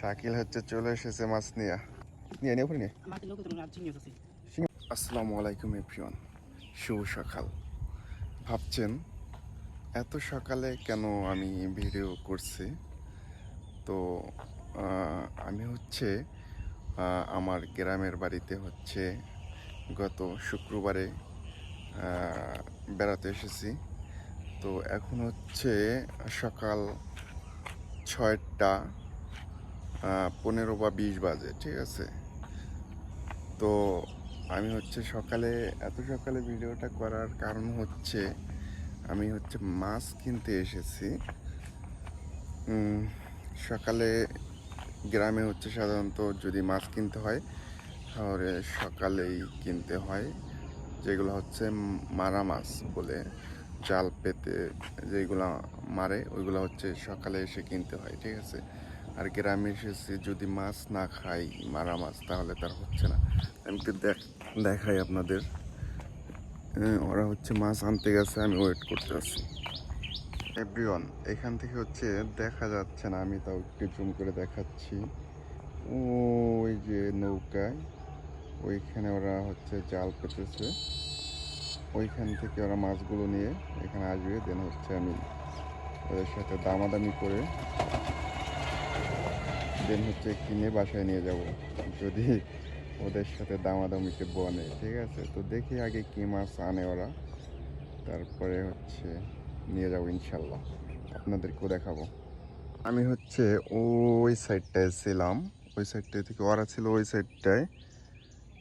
শাকিল হচ্ছে চলে এসেছে মাছ নিয়ে। নিয়ে নিয়ে আসসালামু আলাইকুম এভরিওয়ান। শুভ সকাল। ভাবছেন এত সকালে কেন আমি ভিডিও করছি? তো আমি হচ্ছে আমার গ্রামের বাড়িতে হচ্ছে গত শুক্রবারে বেড়াতে এসেছি। তো এখন হচ্ছে সকাল ছয়টা পনেরো বা বিশ বাজে, ঠিক আছে? তো আমি হচ্ছে সকালে, এত সকালে ভিডিওটা করার কারণ হচ্ছে, আমি হচ্ছে মাছ কিনতে এসেছি। সকালে গ্রামে হচ্ছে সাধারণত যদি মাছ কিনতে হয়, তাহলে সকালেই কিনতে হয়। যেগুলো হচ্ছে মারা মাছ বলে, জাল পেতে যেগুলো মারে, ওইগুলো হচ্ছে সকালে এসে কিনতে হয়, ঠিক আছে? আর গ্রামে এসেছি যদি মাছ না খাই মারা মাছ তাহলে তার হচ্ছে না। আমি তো দেখ- দেখাই আপনাদের। হ্যাঁ, ওরা হচ্ছে মাছ আনতে গেছে আমি ওয়েট করতে আছি। এভরিওয়ান এখান থেকে হচ্ছে দেখা যাচ্ছে না আমি তাও একটু জুম করে দেখাচ্ছি। ওই যে নৌকায় ওইখানে ওরা হচ্ছে জাল পেতেছে। ওইখান থেকে ওরা মাছগুলো নিয়ে এখানে আসবে দেন হচ্ছে আমি ওদের সাথে দামাদামি করে দেন হচ্ছে কিনে বাসায় নিয়ে যাব, যদি ওদের সাথে দামাদামিতে বনে, ঠিক আছে? তো দেখি আগে কী মাছ আনে ওরা, তারপরে হচ্ছে নিয়ে যাব ইনশাল্লাহ। আপনাদেরকেও দেখাবো। আমি হচ্ছে ওই সাইডটায় ছিলাম, ওই সাইডটা থেকে ওরা ছিল ওই সাইডটায়।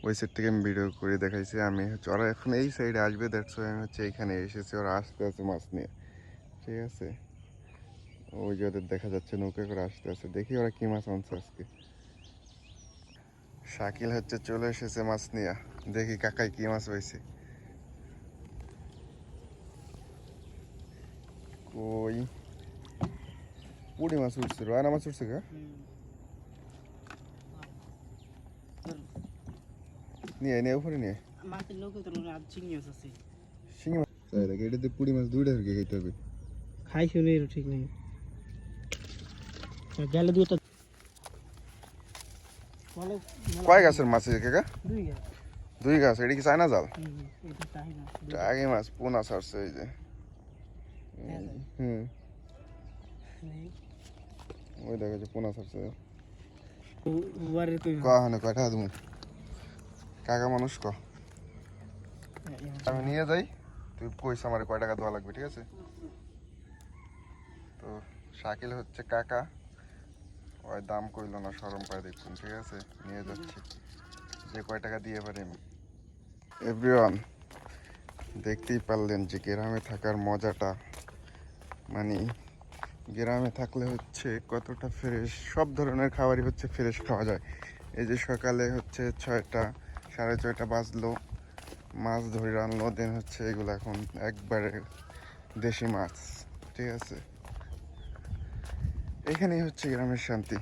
ওই সাইড থেকে আমি ভিডিও করে দেখাইছি, আমি হচ্ছে ওরা এখন এই সাইডে আসবে দ্যাটস আমি হচ্ছে এখানে এসেছি, ওরা আসতে আছে মাছ নিয়ে, ঠিক আছে? ওই যে ওদের দেখা যাচ্ছে নৌকা করে আসতে আছে দেখি ওরা কি মাছ আনছে আজকে। শাকিল হচ্ছে চলে এসেছে মাছ নিয়ে। দেখি কাকাই কি মাছ হয়েছে কই? পুড়ি মাছ উঠছে রয়না মাছ উঠছে কা নিয়ে নিয়ে উপরে নিয়ে শিঙি মাছ। দেখে এটাতে পুড়ি মাছ দুইটা থেকে খাইতে হবে। খাই শুনে ঠিক নেই। গেলে বলে কয় গাছের মাছ আছে কাকা? দুই গাছ। এটা কি চায়না জাল? আগে মাছ পোনা ছাড়ছে এই যে। হুম। ওই দেখা যাচ্ছে পোনা তুই কখানে কয়টা তুমি? কাকা মানুষ ক? আমি নিয়ে যাই তুই কইস আমার কয় টাকা দেওয়া লাগবে ঠিক আছে? তো শাকিল হচ্ছে কাকা। ওই দাম কইল না, সরম পায় দেখুন, ঠিক আছে? নিয়ে যাচ্ছি। যে কয় টাকা দিয়ে পারি আমি? এভরিওয়ান দেখতেই পারলেন যে গ্রামে থাকার মজাটা। মানে গ্রামে থাকলে হচ্ছে কতটা ফ্রেশ সব ধরনের খাবারই হচ্ছে ফ্রেশ খাওয়া যায়। এই যে সকালে হচ্ছে ছয়টা, সাড়ে ছয়টা বাজলো, মাছ ধরে আনলো দেন হচ্ছে এগুলো এখন একবারে দেশি মাছ, ঠিক আছে? এখানেই হচ্ছে গ্রামের শান্তি।